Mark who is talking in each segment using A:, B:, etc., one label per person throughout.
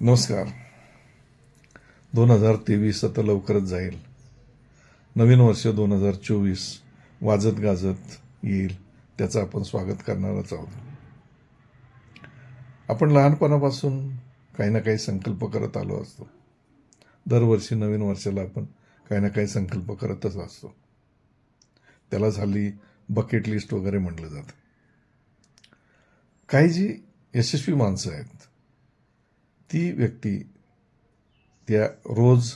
A: नमस्कार. दोन हजार तेवीस आता लवकरच जाईल. नवीन वर्ष दोन हजार चोवीस वाजत गाजत येईल त्याचं आपण स्वागत करणारच आहोत. आपण लहानपणापासून काही ना काही संकल्प करत आलो असतो. दरवर्षी नवीन वर्षाला आपण काही ना काही संकल्प करतच असतो. त्याला झाली बकेट लिस्ट वगैरे म्हटलं जातं. काही जी यशस्वी माणसं आहेत ती व्यक्ती त्या रोज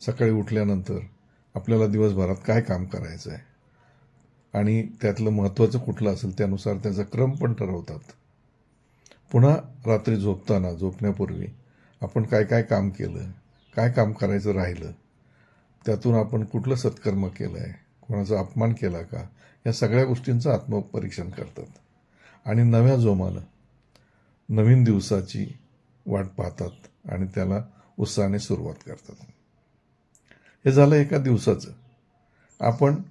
A: सकाळी उठल्यानंतर आपल्याला दिवसभरात काय काम करायचं आहे आणि त्यातलं महत्त्वाचं कुठलं असेल त्यानुसार त्याचा क्रम पण ठरवतात. पुन्हा रात्री झोपताना झोपण्यापूर्वी आपण काय काय काम केलं काय काम करायचं राहिलं त्यातून आपण कुठलं सत्कर्म केलं आहे कोणाचा अपमान केला का या सगळ्या गोष्टींचं आत्मपरीक्षण करतात. आणि नव्या जोमानं नवीन दिवसाची वाट पाहतात आणि त्याला उत्साहाने सुरुवात करतात. हे झालं एका दिवसाचं. आपण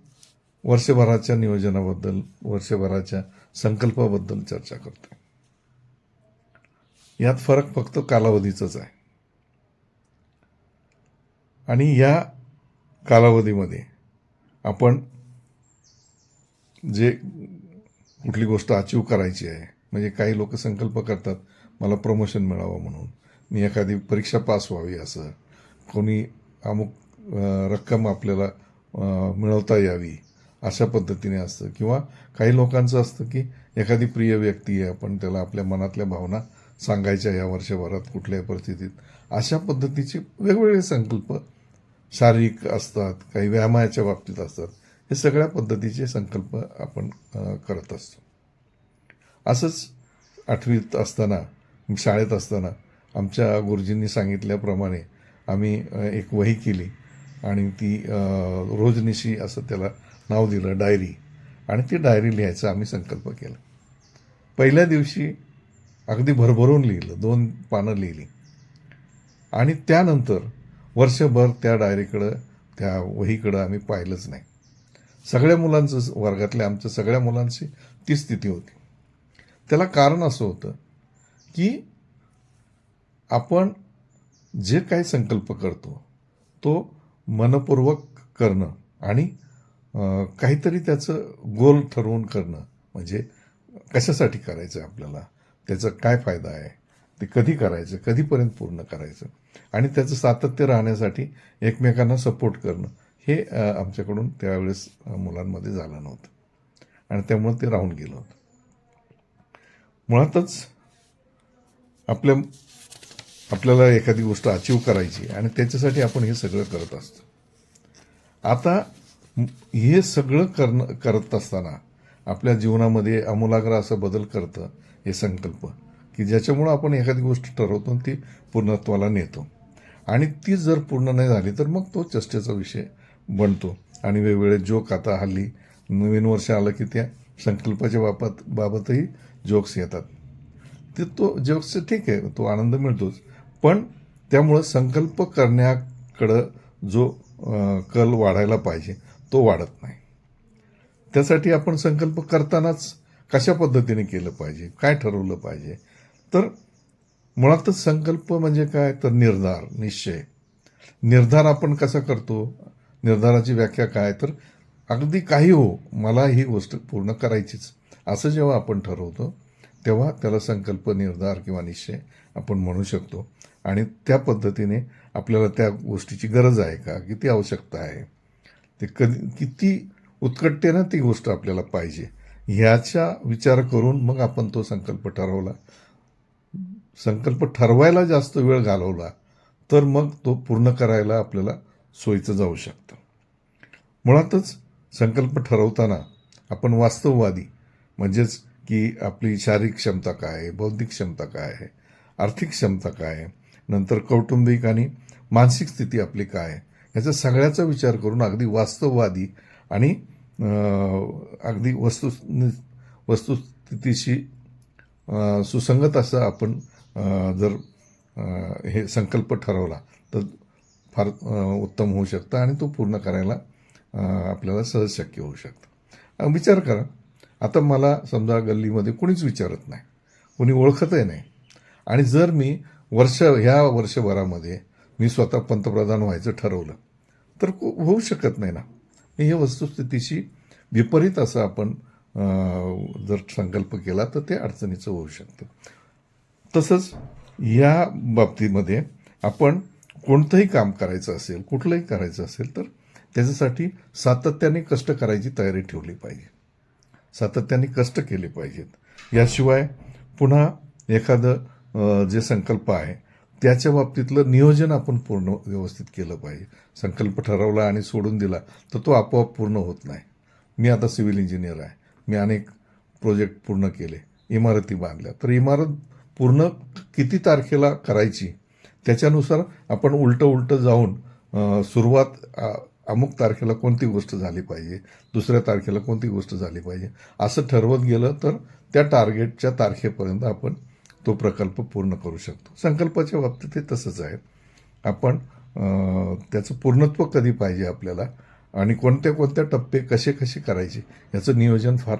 A: वर्षभराच्या नियोजनाबद्दल वर्षभराच्या संकल्पाबद्दल चर्चा करतो. यात फरक फक्त कालावधीचाच आहे. आणि या कालावधीमध्ये आपण जे कुठली गोष्ट अचीव करायची आहे म्हणजे काही लोक संकल्प करतात मला प्रमोशन मिळावं म्हणून. मी एखादी परीक्षा पास व्हावी असं. कोणी अमुक रक्कम आपल्याला मिळवता यावी अशा पद्धतीने असतं. किंवा काही लोकांचं असतं की एखादी प्रिय व्यक्ती आहे आपण त्याला आपल्या मनातल्या भावना सांगायच्या या वर्षभरात कुठल्याही परिस्थितीत. अशा पद्धतीचे वेगवेगळे संकल्प शारीरिक असतात काही व्यायामाच्या बाबतीत असतात. हे सगळ्या पद्धतीचे संकल्प आपण करत असतो. असंच आठवीत असताना शाळेत असताना आमच्या गुरुजींनी सांगितल्याप्रमाणे आम्ही एक वही केली आणि ती रोजनिशी असं त्याला नाव दिलं डायरी. आणि ती डायरी लिहायचा आम्ही संकल्प केला. पहिल्या दिवशी अगदी भरभरून लिहिलं दोन पानं लिहिली. आणि त्यानंतर वर्षभर त्या डायरीकडं त्या वहीकडं आम्ही पाहिलंच नाही. सगळ्या मुलांचं वर्गातल्या आमच्या सगळ्या मुलांची ती स्थिती होती. त्याला कारण असं होतं की आपण जे काही संकल्प करतो तो मनपूर्वक करणं आणि काहीतरी त्याचं गोल ठरवून करणं म्हणजे कशासाठी करायचं आहे आपल्याला त्याचा काय फायदा आहे ते कधी करायचं कधीपर्यंत पूर्ण करायचं आणि त्याचं सातत्य राहण्यासाठी एकमेकांना सपोर्ट करणं हे आमच्याकडून त्यावेळेस मुलांमध्ये झालं नव्हतं आणि त्यामुळे ते राहून गेलं होतं. मुळातच आपल्या आपल्याला एखादी गोष्ट अचीव करायची आणि त्याच्यासाठी आपण हे सगळं करत असतो. आता हे सगळं करणं करत असताना आपल्या जीवनामध्ये आमूलाग्र असा बदल करतं हे संकल्प. की ज्याच्यामुळं आपण एखादी गोष्ट ठरवतो आणि ती पूर्णत्वाला नेतो. आणि ती जर पूर्ण नाही झाली तर मग तो चष्टेचा विषय बनतो. आणि वेगवेगळे जोक आता हल्ली नवीन वर्ष आलं की त्या संकल्पाच्या बाबत बाबतही जोक्स येतात. ते तो जोक्स ठीक आहे तो आनंद मिळतोच. पण त्यामुळं संकल्प करण्याकडं जो कल वाढायला पाहिजे तो वाढत नाही. त्यासाठी आपण संकल्प करतानाच कशा पद्धतीने केलं पाहिजे काय ठरवलं पाहिजे? तर मुळातच संकल्प म्हणजे काय? तर निर्धार निश्चय. निर्धार आपण कसा करतो? निर्धाराची व्याख्या काय? तर अगदी काही हो मला ही गोष्ट पूर्ण करायचीच असं जेव्हा आपण ठरवतो तेव्हा त्याला संकल्प निर्धार किंवा निश्चय आपण म्हणू शकतो. आणि त्या पद्धतीने आपल्याला त्या गोष्टीची गरज आहे का? किती आवश्यकता आहे? ते कधी किती उत्कटतेनं ती गोष्ट आपल्याला पाहिजे. ह्याचा विचार करून मग आपण तो संकल्प ठरवला. संकल्प ठरवायला जास्त वेळ घालवला तर मग तो पूर्ण करायला आपल्याला सोयीचं जाऊ शकतं. मुळातच संकल्प ठरवताना आपण वास्तववादी म्हणजेच की आपली शारीरिक क्षमता काय आहे बौद्धिक क्षमता काय आहे आर्थिक क्षमता काय आहे नंतर कौटुंबिक आणि मानसिक स्थिती आपली काय आहे ह्याचा सगळ्याचा विचार करून अगदी वास्तववादी आणि अगदी वस्तु वस्तुस्थितीशी सुसंगत असं आपण जर हे संकल्प ठरवला तर फार उत्तम होऊ शकतं आणि तो पूर्ण करायला आपल्याला सहज शक्य होऊ शकतं. विचार करा. आता मला समजा गल्लीमध्ये कोणीच विचारत नाही. कोणी ओळखतही नाही. आणि जर मी वर्ष ह्या वर्षभरामध्ये मी स्वतः पंतप्रधान व्हायचं ठरवलं तर होऊ शकत नाही ना. हे वस्तुस्थितीशी विपरीत असं आपण जर संकल्प केला तर ते अडचणीचं होऊ शकतं. तसंच या बाबतीमध्ये आपण कोणतंही काम करायचं असेल कुठलंही करायचं असेल तर त्याच्यासाठी सातत्याने कष्ट करायची तयारी ठेवली पाहिजे. सातत्याने कष्ट केले पाहिजेत. याशिवाय पुन्हा एखादं जे संकल्प आहे त्याच्या बाबतीतलं नियोजन आपण पूर्ण व्यवस्थित केलं पाहिजे. संकल्प ठरवला आणि सोडून दिला तर तो आपोआप पूर्ण होत नाही. मी आता सिव्हिल इंजिनियर आहे. मी अनेक प्रोजेक्ट पूर्ण केले इमारती बांधल्या. तर इमारत पूर्ण किती तारखेला करायची त्याच्यानुसार आपण उलटं उलटं जाऊन सुरुवात अमुक तारखेला कोणती गोष्ट झाली पाहिजे? दुसऱ्या तारखेला कोणती गोष्ट झाली पाहिजे? असं ठरवत गेलं तर त्या टार्गेटच्या तारखेपर्यंत आपण तो प्रकल्प पूर्ण करू शकतो. संकल्पाच्या बाबतीत ते तसंच आहे. आपण त्याचं पूर्णत्व कधी पाहिजे आपल्याला आणि कोणत्या कोणत्या टप्पे कसे कसे करायचे याचं नियोजन फार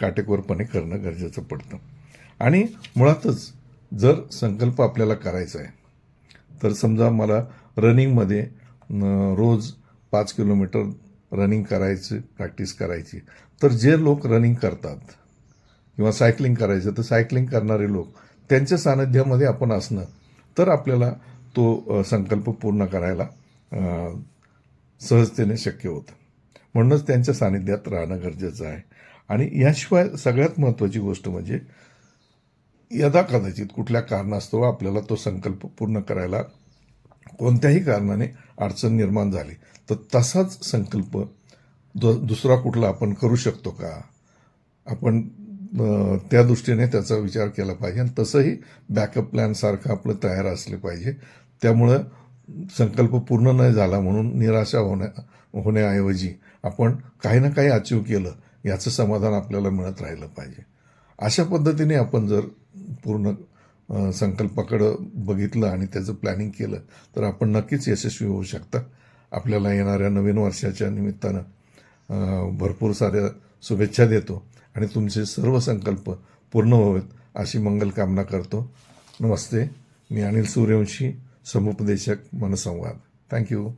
A: काटेकोरपणे करणं गरजेचं पडतं. आणि मुळातच जर संकल्प आपल्याला करायचा आहे तर समजा मला रनिंगमध्ये रोज पाच किलोमीटर रनिंग करायची प्रॅक्टिस करायची. तर जे लोक रनिंग करतात किंवा सायकलिंग करायचं तर सायकलिंग करणारे लोक त्यांच्या सानिध्यामध्ये आपण असणं तर आपल्याला तो संकल्प पूर्ण करायला सहजतेने शक्य होतं. म्हणूनच त्यांच्या सानिध्यात राहणं गरजेचं आहे. आणि याशिवाय सगळ्यात महत्त्वाची गोष्ट म्हणजे यदा कदाचित कुठल्या कारणास्तव आपल्याला तो संकल्प पूर्ण करायला कोणत्याही कारणाने अडचण निर्माण झाली तर तसाच संकल्प दु दुसरा कुठला आपण करू शकतो का? आपण त्या दृष्टीने त्याचा विचार केला पाहिजे आणि तसंही बॅकअप प्लॅनसारखं आपलं तयार असले पाहिजे. त्यामुळं संकल्प पूर्ण नाही झाला म्हणून निराशा होण्या होण्याऐवजी आपण काही ना काही अचीव केलं याचं समाधान आपल्याला मिळत राहिलं पाहिजे. अशा पद्धतीने आपण जर पूर्ण संकल्पाकडं बघितलं आणि त्याचं प्लॅनिंग केलं तर आपण नक्कीच यशस्वी होऊ शकता. आपल्याला येणाऱ्या नवीन वर्षाच्या निमित्तानं भरपूर साऱ्या शुभेच्छा देतो आणि तुमचे सर्व संकल्प पूर्ण व्हावेत अशी मंगल कामना करतो. नमस्ते. मी अनिल सूर्यवंशी समुपदेशक मनसंवाद. Thank you